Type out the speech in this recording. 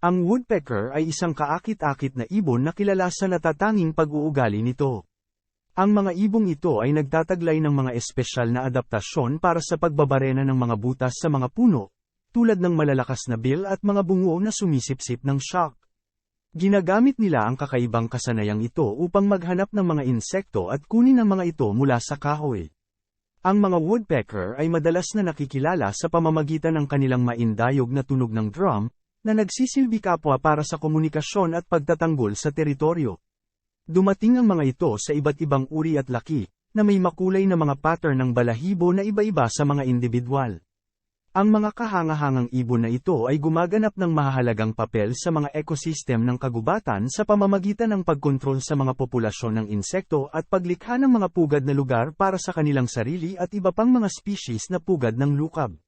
Ang woodpecker ay isang kaakit-akit na ibon na kilala sa natatanging pag-uugali nito. Ang mga ibong ito ay nagtataglay ng mga espesyal na adaptasyon para sa pagbabarena ng mga butas sa mga puno, tulad ng malalakas na bill at mga bungo na sumisipsip ng shock. Ginagamit nila ang kakaibang kasanayang ito upang maghanap ng mga insekto at kunin ang mga ito mula sa kahoy. Ang mga woodpecker ay madalas na nakikilala sa pamamagitan ng kanilang maindayog na tunog ng drum, na nagsisilbi kapwa para sa komunikasyon at pagtatanggol sa teritoryo. Dumating ang mga ito sa iba't ibang uri at laki, na may makulay na mga pattern ng balahibo na iba-iba sa mga individual. Ang mga kahangahangang ibon na ito ay gumaganap ng mahahalagang papel sa mga ekosistem ng kagubatan sa pamamagitan ng pagkontrol sa mga populasyon ng insekto at paglikha ng mga pugad na lugar para sa kanilang sarili at iba pang mga species na pugad ng lukab.